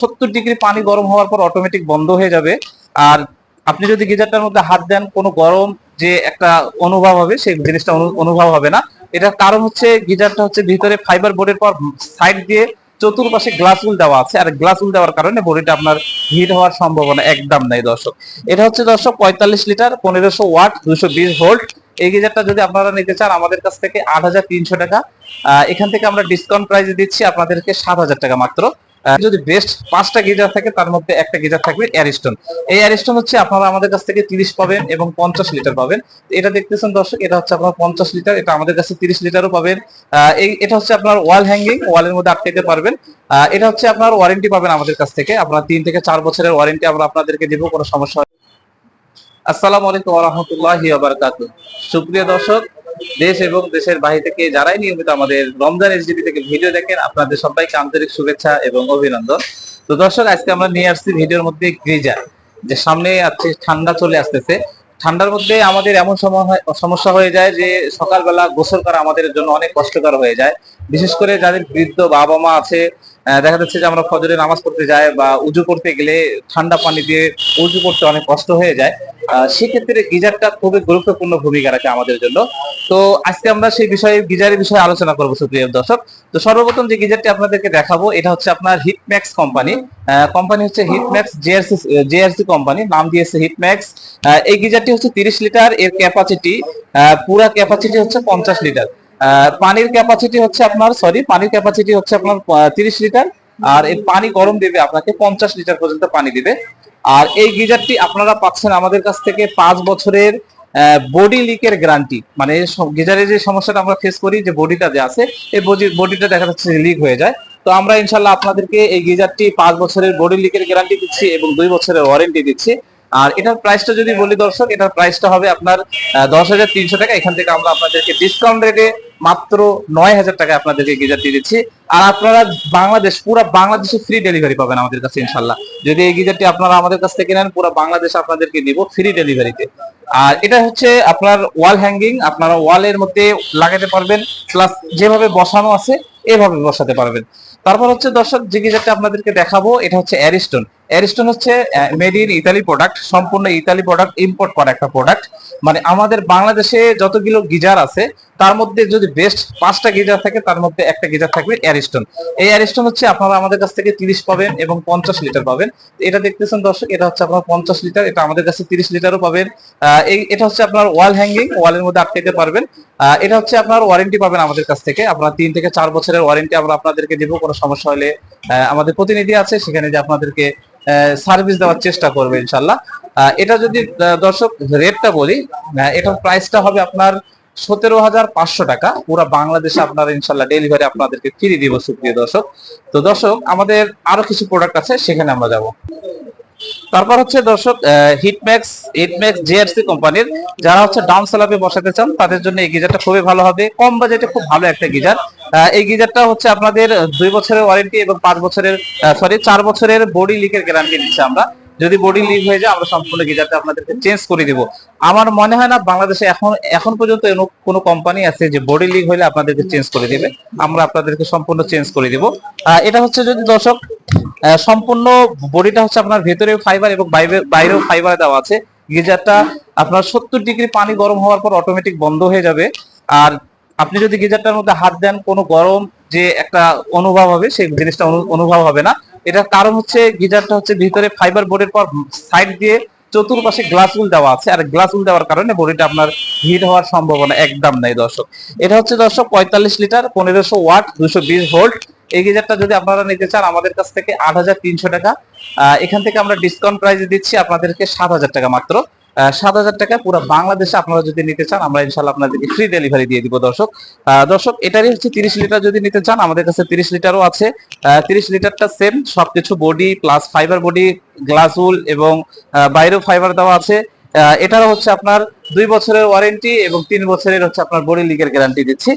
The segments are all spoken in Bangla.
সত্তর ডিগ্রি পানি গরম হওয়ার পর অটোমেটিক বন্ধ হয়ে যাবে। আর আপনি যদি গিজারটার মধ্যে হাত দেন, কোনো গরম যে একটা অনুভব হবে, সেই জিনিসটা অনু- অনুভব হবে না। এটার কারণ হচ্ছে গিজারটা হচ্ছে ভিতরে ফাইবার বোর্ডের পর সাইড দিয়ে চতুর্পাশে গ্লাসগুল দেওয়া আছে। আর গ্লাসগুল দেওয়ার কারণে বডিটা আপনার হিট হওয়ার সম্ভাবনা একদম নাই দর্শক। এটা হচ্ছে দর্শক পঁয়তাল্লিশ লিটার, পনেরোশো ওয়াট, দুশো বিশ ভোল্ট। এই গিজারটা যদি আপনারা নিতে চান, আমাদের কাছ থেকে আট হাজার তিনশো টাকা। এখান থেকে আমরা ডিসকাউন্ট প্রাইসে দিচ্ছি, আপনাদেরকে সাত হাজার টাকা মাত্র। যদি বেস্ট পাঁচটা গিজার থাকে, তার মধ্যে একটা গিজার থাকবে অ্যারিস্টন এই অ্যারিস্টন হচ্ছে আপনারা আমাদের কাছ থেকে তিরিশ পাবেন এবং পঞ্চাশ লিটার পাবেন। এটা দেখতেছেন দর্শক, এটা হচ্ছে আপনার পঞ্চাশ লিটার এটা আমাদের কাছে তিরিশ লিটারও পাবেন। এই, এটা হচ্ছে আপনার ওয়াল হ্যাঙ্গিং ওয়ালের মধ্যে আটকাইতে পারবেন। এটা হচ্ছে আপনার ওয়ারেন্টি পাবেন আমাদের কাছ থেকে। আপনার তিন থেকে চার বছরের ওয়ারেন্টি আমরা আপনাদেরকে দিব, কোনো সমস্যা। আসসালামু আলাইকুম রহমতুল্লাহি বারাকাতু সুপ্রিয় দর্শক দেশ এবং দেশের বাহির থেকে যারাই নিয়মিত আমাদের রমজান এসডিপি থেকে ভিডিও দেখেন, আপনাদের সবাইকে আন্তরিক শুভেচ্ছা এবং অভিনন্দন। তো দর্শক, আজকে আমরা নিয়ে আসছি ভিডিওর মধ্যে গ্রিজার যে সামনে আছে ঠান্ডা চলে আসতেছে। ঠান্ডার মধ্যে আমাদের এমন সমস্যা হয়ে যায় যে সকালবেলা গোসল করা আমাদের জন্য অনেক কষ্টকর হয়ে যায়। বিশেষ করে যাদের বৃদ্ধ বাবা মা আছে দেখা যাচ্ছে যে আমরা ফজরে নামাজ পড়তে যাই বা উজু করতে গেলে ঠান্ডা পানি দিয়ে উজু করতে অনেক কষ্ট হয়ে যায়। সেক্ষেত্রে গিজারটা খুবই গুরুত্বপূর্ণ ভূমিকা রাখে আমাদের জন্য। তো আজকে আমরা সেই বিষয়ে, গিজারের বিষয়ে আলোচনা করব সুপ্রিয় দর্শক। তো সর্বপ্রথম যে গিজারটি আপনাদেরকে দেখাবো, এটা হচ্ছে আপনার হিটম্যাক্স কোম্পানি কোম্পানি হচ্ছে হিটম্যাক্স জেআরসি জেআরসি কোম্পানি নাম দিয়েছে হিটম্যাক্স এই গিজারটি হচ্ছে তিরিশ লিটার, এর ক্যাপাসিটি পুরা ক্যাপাসিটি হচ্ছে পঞ্চাশ লিটার। পানির ক্যাপাসিটি হচ্ছে আপনার সরি পানির ক্যাপাসিটি হচ্ছে আপনার তিরিশ লিটার, আর এর পানি গরম দেবে আপনাকে পঞ্চাশ লিটার পর্যন্ত পানি দিবে। আর এই গিজারটি আপনারা পাচ্ছেন আমাদের কাছ থেকে পাঁচ বছরের বডি লিকের গ্যারান্টি মানে গিজারের যে সমস্যাটা আমরা ফেস করি, যে বডিটা যে আছে, এই বডিটা দেখা যাচ্ছে লিক হয়ে যায়। তো আমরা ইনশাল্লাহ আপনাদেরকে এই গিজারটি পাঁচ বছরের বডি লিকের গ্যারান্টি দিচ্ছি এবং দুই বছরের ওয়ারেন্টি দিচ্ছি। আর এটার প্রাইসটা যদি বলি দর্শক, এটার প্রাইসটা হবে আপনার দশ হাজার তিনশো টাকা। এখান থেকে আমরা আপনাদেরকে ডিসকাউন্ট রেটে মাত্র নয় হাজার টাকা আপনাদেরকে গিজার দিয়ে দিচ্ছি। আর আপনারা বাংলাদেশ, পুরো বাংলাদেশে ফ্রি ডেলিভারি পাবেন আমাদের কাছে, ইনশাল্লাহ। যদি এই গিজারটি আপনারা আমাদের কাছ থেকে নেন, পুরো বাংলাদেশ আপনাদেরকে দিব ফ্রি ডেলিভারিতে আর এটা হচ্ছে আপনার ওয়াল হ্যাঙ্গিং আপনারা ওয়ালের মধ্যে লাগাতে পারবেন প্লাস যেভাবে বসানো আছে এভাবে বসাতে পারবেন। তারপর হচ্ছে দর্শক, যে গিজারটা আপনাদেরকে দেখাবো, এটা হচ্ছে অ্যারিস্টন অ্যারিস্টন হচ্ছে মেড ইন ইতালি প্রোডাক্ট সম্পূর্ণ ইতালি প্রোডাক্ট ইম্পোর্ট করা একটা প্রোডাক্ট মানে আমাদের বাংলাদেশে যতগুলো গিজার আছে, তার মধ্যে যদি বেস্ট পাঁচটা গিজার থাকে, তার মধ্যে একটা গিজার থাকবে অ্যারিস্টন এই অ্যারিস্টন হচ্ছে আপনারা আমাদের কাছ থেকে তিরিশ পাবেন এবং পঞ্চাশ লিটার পাবেন। এটা দেখতেছেন দর্শক, এটা হচ্ছে আপনার পঞ্চাশ লিটার, এটা আমাদের কাছে তিরিশ লিটারও পাবেন। এই, এটা হচ্ছে আপনার ওয়াল হ্যাঙ্গিং ওয়ালের মধ্যে আটকাইতে পারবেন। এটা হচ্ছে আপনার ওয়ারেন্টি পাবেন আমাদের কাছ থেকে। আপনার তিন থেকে চার বছরের ওয়ারেন্টি আমরা আপনাদেরকে দিব, কোনো সমস্যা হলে আমাদের প্রতিনিধি আছে, সেখানে যে আপনাদেরকে সার্ভিস দেওয়ার চেষ্টা করবে ইনশাল্লাহ। এটা যদি দর্শক রেটটা বলি এটার প্রাইসটা হবে আপনার সতেরো হাজার পাঁচশো টাকা। পুরো বাংলাদেশে আপনারা ইনশাল্লাহ ডেলিভারি আপনাদেরকে ফিরিয়ে দিব সুপ্রিয় দর্শক। তো দর্শক, আমাদের আরও কিছু প্রোডাক্ট আছে, সেখানে আমরা যাব। তারপর হচ্ছে দর্শক হিটম্যাক্স হিটম্যাক্স জেআরসি কোম্পানির যারা হচ্ছে ডাউন স্ল্যাবে বসাতে চান, তাদের জন্য এই গিজারটা খুবই ভালো হবে। কম বাজেটে খুব ভালো একটা গিজার। এই গিজারটা হচ্ছে আপনাদের দুই বছরের ওয়ারেন্টি এবং পাঁচ বছরের সরি চার বছরের বডি লিকের গ্যারান্টি দিচ্ছে আমরা। যদি বডি লিক হয়ে যায়, আমরা সম্পূর্ণ গিজারটা আপনাদেরকে চেঞ্জ করে দিব। আমার মনে হয় না, বাংলাদেশে এখন এখন পর্যন্ত কোনো কোম্পানি আছে যে বডি লিক হলে আপনাদেরকে চেঞ্জ করে দিবে। আমরা আপনাদেরকে সম্পূর্ণ চেঞ্জ করে দিব। এটা হচ্ছে যদি দর্শক সম্পূর্ণ বডিটা হচ্ছে আপনার ভেতরে ফাইবার এবং বাইরে- বাইরেও ফাইবার দেওয়া আছে। গিজারটা আপনার সত্তর ডিগ্রি পানি গরম হওয়ার পর অটোমেটিক বন্ধ হয়ে যাবে। আর আপনি যদি গিজারটার মধ্যে হাত দেন, কোনো গরম যে একটা অনুভব হবে, সেই জিনিসটা অনুভব হবে না। এটার কারণ হচ্ছে গিজারটা হচ্ছে ভিতরে ফাইবার বোর্ডের পর সাইড দিয়ে চতুর্পাশে গ্লাস উল দেওয়া আছে। আর গ্লাস উল দেওয়ার কারণে বডিটা আপনার হিট হওয়ার সম্ভাবনা একদম নাই দর্শক। এটা হচ্ছে দর্শক পঁয়তাল্লিশ লিটার, পনেরোশো ওয়াট, দুশো বিশ ভোল্ট। এই গিজারটা যদি আপনারা নিতে চান, আমাদের কাছ থেকে আট হাজার তিনশো টাকা। এখান থেকে আমরা ডিসকাউন্ট প্রাইসে দিচ্ছি আপনাদেরকে সাত হাজার টাকা মাত্র। সাত হাজার টাকা পুরো বাংলাদেশে আপনারা যদি নিতে চান, আমরা ইনশাল্লাহ আপনাদেরকে ফ্রি ডেলিভারি দিয়ে দিব, দর্শক। দর্শক, এটারই হচ্ছে তিরিশ লিটার যদি নিতে চান, আমাদের কাছে তিরিশ লিটারও আছে। তিরিশ লিটারটা সেম সবকিছু body plus fibre body glass wool এবং বাইরেও ফাইবার দেওয়া আছে। এটার হচ্ছে আপনার দুই বছরের ওয়ারেন্টি এবং তিন বছরের হচ্ছে আপনার বডি লিকের গ্যারান্টি দিচ্ছি।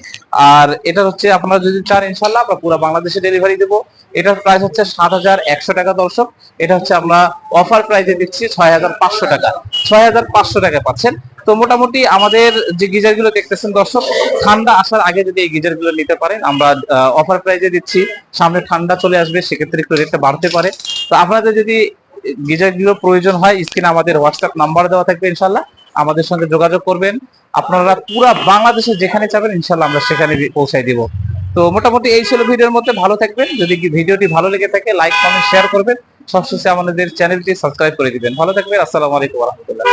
আর এটা হচ্ছে আপনারা যদি চান ইনশাল্লাহ, আমরা পুরো বাংলাদেশে ডেলিভারি দেবো। এটার প্রাইস হচ্ছে সাত হাজার একশো টাকা দর্শক। এটা হচ্ছে আমরা অফার প্রাইসে দিচ্ছি ছয় হাজার পাঁচশো টাকা। ছয় হাজার পাঁচশো টাকা পাচ্ছেন। তো মোটামুটি আমাদের যে গিজারগুলো দেখতেছেন দর্শক, ঠান্ডা আসার আগে যদি এই গিজারগুলো নিতে পারেন, আমরা অফার প্রাইজে দিচ্ছি। সামনে ঠান্ডা চলে আসবে, সেক্ষেত্রে একটু রেটটা বাড়তে পারে। তো আপনাদের যদি গিজারগুলো প্রয়োজন হয়, স্ক্রিনে আমাদের হোয়াটসঅ্যাপ নাম্বার দেওয়া থাকবে ইনশাল্লাহ আমাদের সঙ্গে যোগাযোগ করবেন। আপনারা পুরো বাংলাদেশে যেখানে চাবেন ইনশাল্লাহ আমরা সেখানে পৌঁছাই দিব। তো মোটামুটি এই ছিল ভিডিওর মধ্যে। ভালো থাকবেন। যদি ভিডিওটি ভালো লেগে থাকে লাইক কমেন্ট শেয়ার করবেন। সবশেষে আমাদের চ্যানেলটি সাবস্ক্রাইব করে দিবেন। ভালো থাকবেন। আসসালামু আলাইকুম রহমতুল্লাহ।